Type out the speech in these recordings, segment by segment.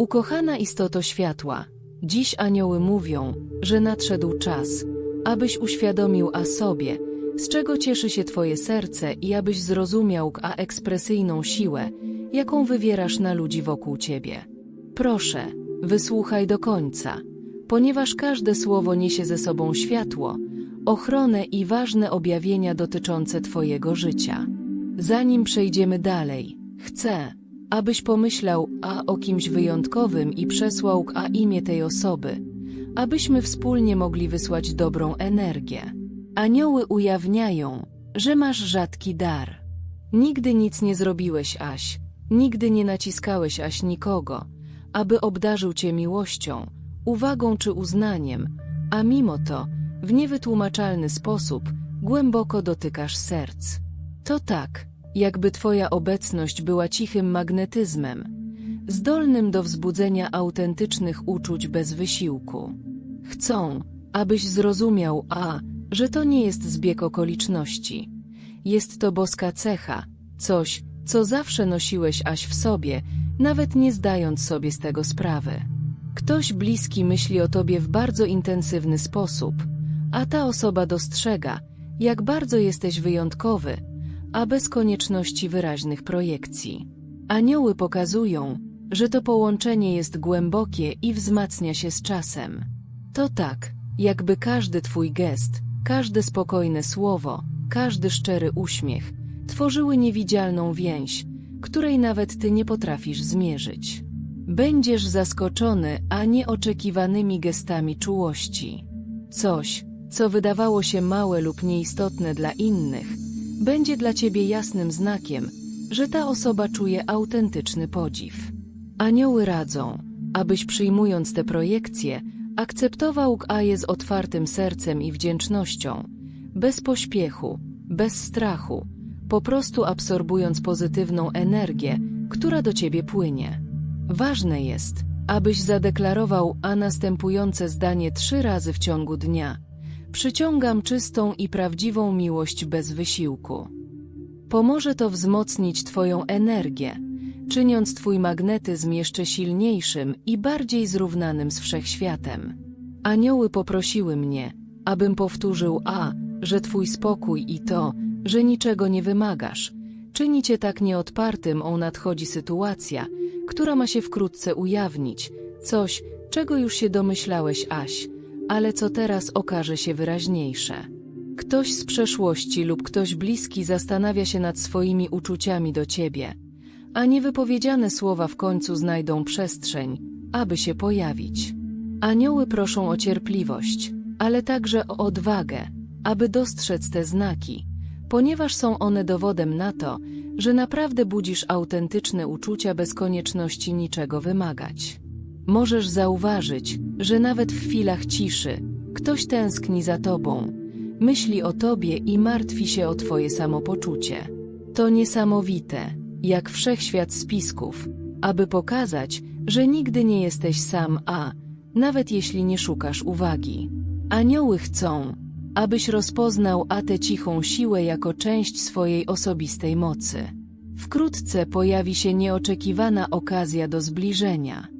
Ukochana istoto światła, dziś anioły mówią, że nadszedł czas, abyś uświadomił a sobie, z czego cieszy się twoje serce i abyś zrozumiał a ekspresyjną siłę, jaką wywierasz na ludzi wokół ciebie. Proszę, wysłuchaj do końca, ponieważ każde słowo niesie ze sobą światło, ochronę i ważne objawienia dotyczące twojego życia. Zanim przejdziemy dalej, chcę, abyś pomyślał a o kimś wyjątkowym i przesłał a imię tej osoby, abyśmy wspólnie mogli wysłać dobrą energię. Anioły ujawniają, że masz rzadki dar. Nigdy nic nie zrobiłeś, Aś, nigdy nie naciskałeś, Aś, nikogo, aby obdarzył cię miłością, uwagą czy uznaniem, a mimo to, w niewytłumaczalny sposób, głęboko dotykasz serc. To tak, jakby twoja obecność była cichym magnetyzmem, zdolnym do wzbudzenia autentycznych uczuć bez wysiłku. Chcą, abyś zrozumiał a, że to nie jest zbieg okoliczności. Jest to boska cecha, coś, co zawsze nosiłeś aś w sobie, nawet nie zdając sobie z tego sprawy. Ktoś bliski myśli o tobie w bardzo intensywny sposób, a ta osoba dostrzega, jak bardzo jesteś wyjątkowy, a bez konieczności wyraźnych projekcji. Anioły pokazują, że to połączenie jest głębokie i wzmacnia się z czasem. To tak, jakby każdy twój gest, każde spokojne słowo, każdy szczery uśmiech tworzyły niewidzialną więź, której nawet ty nie potrafisz zmierzyć. Będziesz zaskoczony, a nieoczekiwanymi gestami czułości. Coś, co wydawało się małe lub nieistotne dla innych, będzie dla ciebie jasnym znakiem, że ta osoba czuje autentyczny podziw. Anioły radzą, abyś przyjmując te projekcje, akceptował a je z otwartym sercem i wdzięcznością, bez pośpiechu, bez strachu, po prostu absorbując pozytywną energię, która do ciebie płynie. Ważne jest, abyś zadeklarował a następujące zdanie trzy razy w ciągu dnia. Przyciągam czystą i prawdziwą miłość bez wysiłku. Pomoże to wzmocnić Twoją energię, czyniąc Twój magnetyzm jeszcze silniejszym i bardziej zrównanym z wszechświatem. Anioły poprosiły mnie, abym powtórzył A, że Twój spokój i to, że niczego nie wymagasz, czyni Cię tak nieodpartym o nadchodzi sytuacja, która ma się wkrótce ujawnić, coś, czego już się domyślałeś, Aś, ale co teraz okaże się wyraźniejsze. Ktoś z przeszłości lub ktoś bliski zastanawia się nad swoimi uczuciami do ciebie, a niewypowiedziane słowa w końcu znajdą przestrzeń, aby się pojawić. Anioły proszą o cierpliwość, ale także o odwagę, aby dostrzec te znaki, ponieważ są one dowodem na to, że naprawdę budzisz autentyczne uczucia bez konieczności niczego wymagać. Możesz zauważyć, że nawet w chwilach ciszy ktoś tęskni za tobą, myśli o tobie i martwi się o twoje samopoczucie. To niesamowite, jak wszechświat spisków, aby pokazać, że nigdy nie jesteś sam, a nawet jeśli nie szukasz uwagi. Anioły chcą, abyś rozpoznał tę cichą siłę jako część swojej osobistej mocy. Wkrótce pojawi się nieoczekiwana okazja do zbliżenia.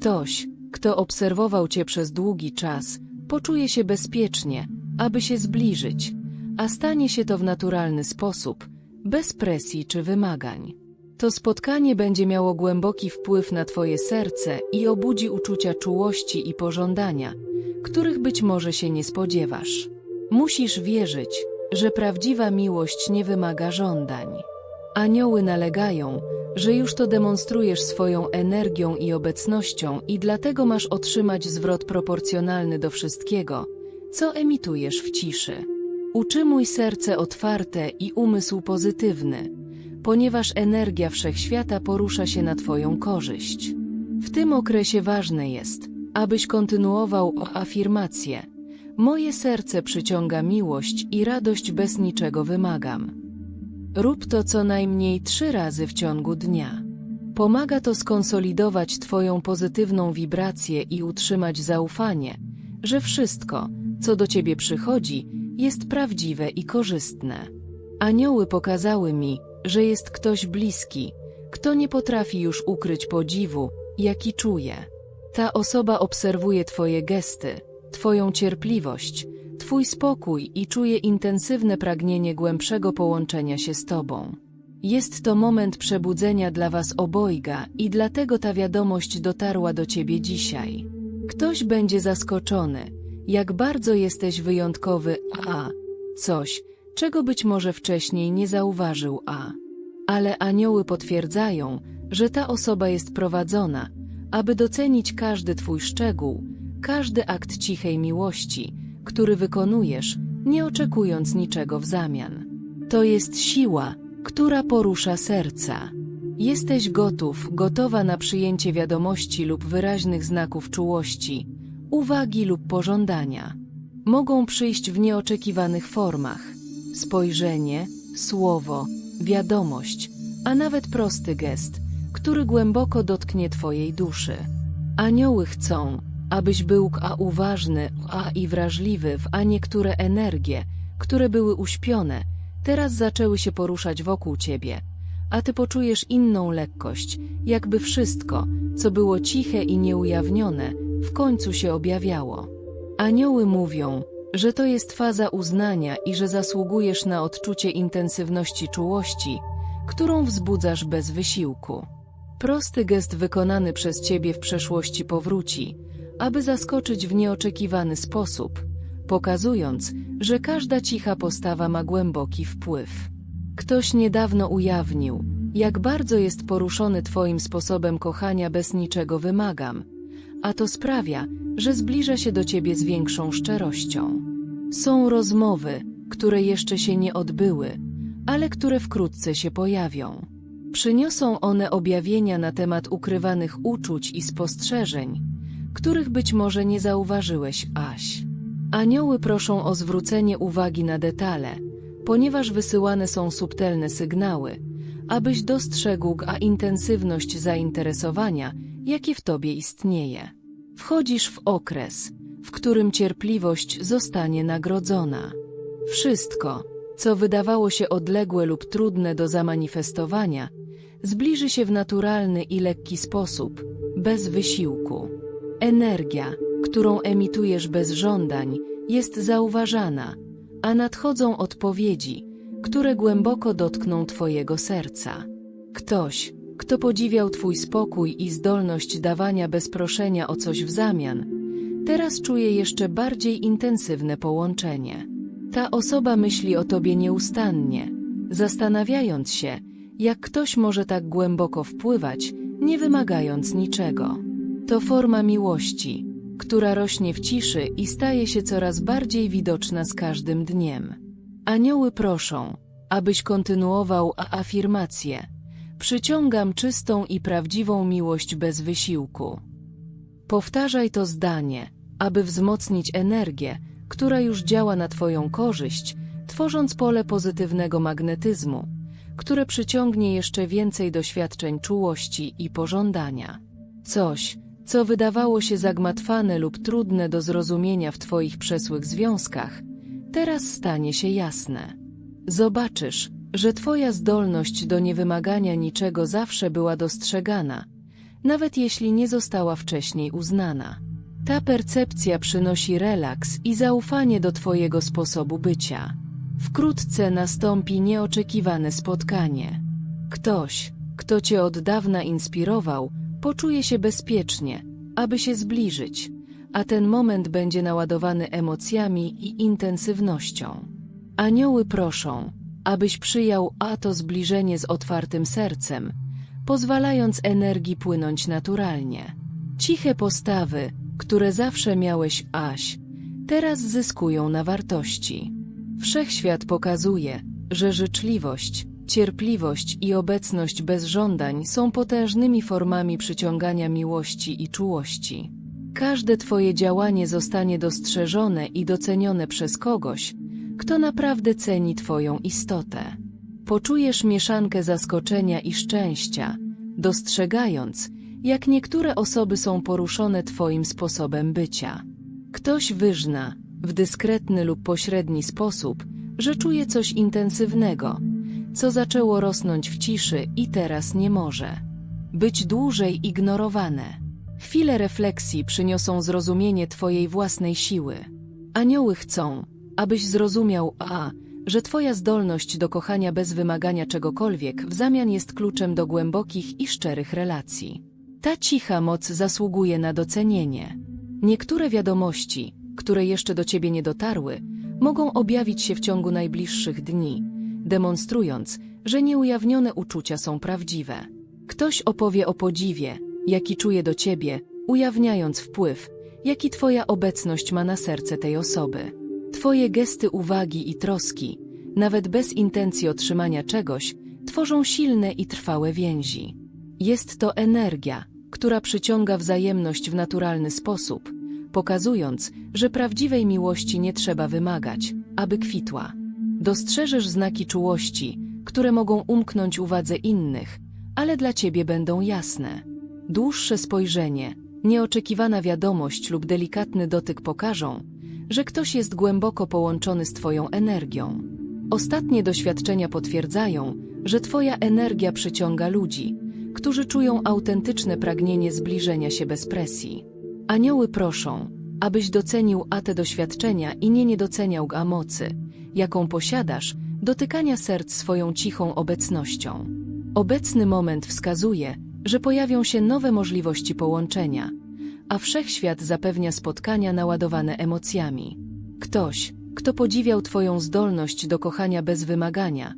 Ktoś, kto obserwował cię przez długi czas, poczuje się bezpiecznie, aby się zbliżyć, a stanie się to w naturalny sposób, bez presji czy wymagań. To spotkanie będzie miało głęboki wpływ na Twoje serce i obudzi uczucia czułości i pożądania, których być może się nie spodziewasz. Musisz wierzyć, że prawdziwa miłość nie wymaga żądań. Anioły nalegają, że już to demonstrujesz swoją energią i obecnością i dlatego masz otrzymać zwrot proporcjonalny do wszystkiego, co emitujesz w ciszy. Utrzymuj serce otwarte i umysł pozytywny, ponieważ energia wszechświata porusza się na Twoją korzyść. W tym okresie ważne jest, abyś kontynuował afirmację. Moje serce przyciąga miłość i radość bez niczego wymagam. Rób to co najmniej trzy razy w ciągu dnia. Pomaga to skonsolidować Twoją pozytywną wibrację i utrzymać zaufanie, że wszystko, co do Ciebie przychodzi, jest prawdziwe i korzystne. Anioły pokazały mi, że jest ktoś bliski, kto nie potrafi już ukryć podziwu, jaki czuje. Ta osoba obserwuje Twoje gesty, Twoją cierpliwość, Twój spokój i czuje intensywne pragnienie głębszego połączenia się z Tobą. Jest to moment przebudzenia dla Was obojga i dlatego ta wiadomość dotarła do Ciebie dzisiaj. Ktoś będzie zaskoczony, jak bardzo jesteś wyjątkowy, a coś, czego być może wcześniej nie zauważył, a. Ale anioły potwierdzają, że ta osoba jest prowadzona, aby docenić każdy Twój szczegół, każdy akt cichej miłości, który wykonujesz, nie oczekując niczego w zamian. To jest siła, która porusza serca. Jesteś gotów, gotowa na przyjęcie wiadomości lub wyraźnych znaków czułości, uwagi lub pożądania. Mogą przyjść w nieoczekiwanych formach. Spojrzenie, słowo, wiadomość, a nawet prosty gest, który głęboko dotknie Twojej duszy. Anioły chcą, abyś był a uważny, a i wrażliwy w a niektóre energie, które były uśpione, teraz zaczęły się poruszać wokół ciebie, a ty poczujesz inną lekkość, jakby wszystko, co było ciche i nieujawnione, w końcu się objawiało. Anioły mówią, że to jest faza uznania i że zasługujesz na odczucie intensywności czułości, którą wzbudzasz bez wysiłku. Prosty gest wykonany przez ciebie w przeszłości powróci, aby zaskoczyć w nieoczekiwany sposób, pokazując, że każda cicha postawa ma głęboki wpływ. Ktoś niedawno ujawnił, jak bardzo jest poruszony Twoim sposobem kochania bez niczego wymagam, a to sprawia, że zbliża się do Ciebie z większą szczerością. Są rozmowy, które jeszcze się nie odbyły, ale które wkrótce się pojawią. Przyniosą one objawienia na temat ukrywanych uczuć i spostrzeżeń, których być może nie zauważyłeś, Aś. Anioły proszą o zwrócenie uwagi na detale, ponieważ wysyłane są subtelne sygnały, abyś dostrzegł a intensywność zainteresowania, jakie w tobie istnieje. Wchodzisz w okres, w którym cierpliwość zostanie nagrodzona. Wszystko, co wydawało się odległe lub trudne do zamanifestowania, zbliży się w naturalny i lekki sposób, bez wysiłku. Energia, którą emitujesz bez żądań, jest zauważana, a nadchodzą odpowiedzi, które głęboko dotkną Twojego serca. Ktoś, kto podziwiał Twój spokój i zdolność dawania bez proszenia o coś w zamian, teraz czuje jeszcze bardziej intensywne połączenie. Ta osoba myśli o Tobie nieustannie, zastanawiając się, jak ktoś może tak głęboko wpływać, nie wymagając niczego. To forma miłości, która rośnie w ciszy i staje się coraz bardziej widoczna z każdym dniem. Anioły proszą, abyś kontynuował afirmację. Przyciągam czystą i prawdziwą miłość bez wysiłku. Powtarzaj to zdanie, aby wzmocnić energię, która już działa na Twoją korzyść, tworząc pole pozytywnego magnetyzmu, które przyciągnie jeszcze więcej doświadczeń czułości i pożądania. Coś, co wydawało się zagmatwane lub trudne do zrozumienia w Twoich przesłych związkach, teraz stanie się jasne. Zobaczysz, że Twoja zdolność do niewymagania niczego zawsze była dostrzegana, nawet jeśli nie została wcześniej uznana. Ta percepcja przynosi relaks i zaufanie do Twojego sposobu bycia. Wkrótce nastąpi nieoczekiwane spotkanie. Ktoś, kto Cię od dawna inspirował, poczuje się bezpiecznie, aby się zbliżyć, a ten moment będzie naładowany emocjami i intensywnością. Anioły proszą, abyś przyjął a to zbliżenie z otwartym sercem, pozwalając energii płynąć naturalnie. Ciche postawy, które zawsze miałeś aś, teraz zyskują na wartości. Wszechświat pokazuje, że życzliwość, Cierpliwość i obecność bez żądań są potężnymi formami przyciągania miłości i czułości. Każde Twoje działanie zostanie dostrzeżone i docenione przez kogoś, kto naprawdę ceni Twoją istotę. Poczujesz mieszankę zaskoczenia i szczęścia, dostrzegając, jak niektóre osoby są poruszone Twoim sposobem bycia. Ktoś wyżna, w dyskretny lub pośredni sposób, że czuje coś intensywnego, co zaczęło rosnąć w ciszy i teraz nie może. być dłużej ignorowane. Chwile refleksji przyniosą zrozumienie Twojej własnej siły. Anioły chcą, abyś zrozumiał a, że Twoja zdolność do kochania bez wymagania czegokolwiek w zamian jest kluczem do głębokich i szczerych relacji. Ta cicha moc zasługuje na docenienie. Niektóre wiadomości, które jeszcze do Ciebie nie dotarły, mogą objawić się w ciągu najbliższych dni, demonstrując, że nieujawnione uczucia są prawdziwe. Ktoś opowie o podziwie, jaki czuje do Ciebie, ujawniając wpływ, jaki Twoja obecność ma na serce tej osoby. Twoje gesty uwagi i troski, nawet bez intencji otrzymania czegoś, tworzą silne i trwałe więzi. Jest to energia, która przyciąga wzajemność w naturalny sposób, pokazując, że prawdziwej miłości nie trzeba wymagać, aby kwitła. Dostrzeżesz znaki czułości, które mogą umknąć uwadze innych, ale dla ciebie będą jasne. Dłuższe spojrzenie, nieoczekiwana wiadomość lub delikatny dotyk pokażą, że ktoś jest głęboko połączony z Twoją energią. Ostatnie doświadczenia potwierdzają, że Twoja energia przyciąga ludzi, którzy czują autentyczne pragnienie zbliżenia się bez presji. Anioły proszą, abyś docenił a te doświadczenia i nie niedoceniał a mocy, jaką posiadasz, dotykania serc swoją cichą obecnością. Obecny moment wskazuje, że pojawią się nowe możliwości połączenia, a wszechświat zapewnia spotkania naładowane emocjami. Ktoś, kto podziwiał Twoją zdolność do kochania bez wymagania,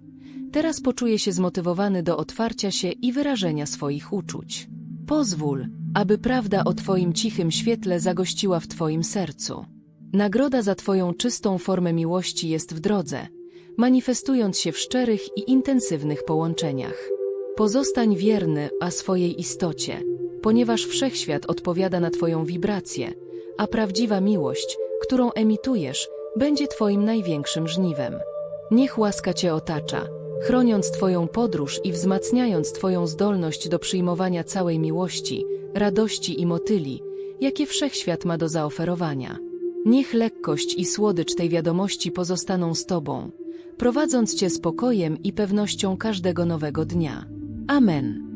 teraz poczuje się zmotywowany do otwarcia się i wyrażenia swoich uczuć. Pozwól, aby prawda o Twoim cichym świetle zagościła w Twoim sercu. Nagroda za Twoją czystą formę miłości jest w drodze, manifestując się w szczerych i intensywnych połączeniach. Pozostań wierny a swojej istocie, ponieważ wszechświat odpowiada na Twoją wibrację, a prawdziwa miłość, którą emitujesz, będzie Twoim największym żniwem. Niech łaska Cię otacza, chroniąc Twoją podróż i wzmacniając Twoją zdolność do przyjmowania całej miłości, radości i motyli, jakie wszechświat ma do zaoferowania. Niech lekkość i słodycz tej wiadomości pozostaną z Tobą, prowadząc Cię spokojem i pewnością każdego nowego dnia. Amen.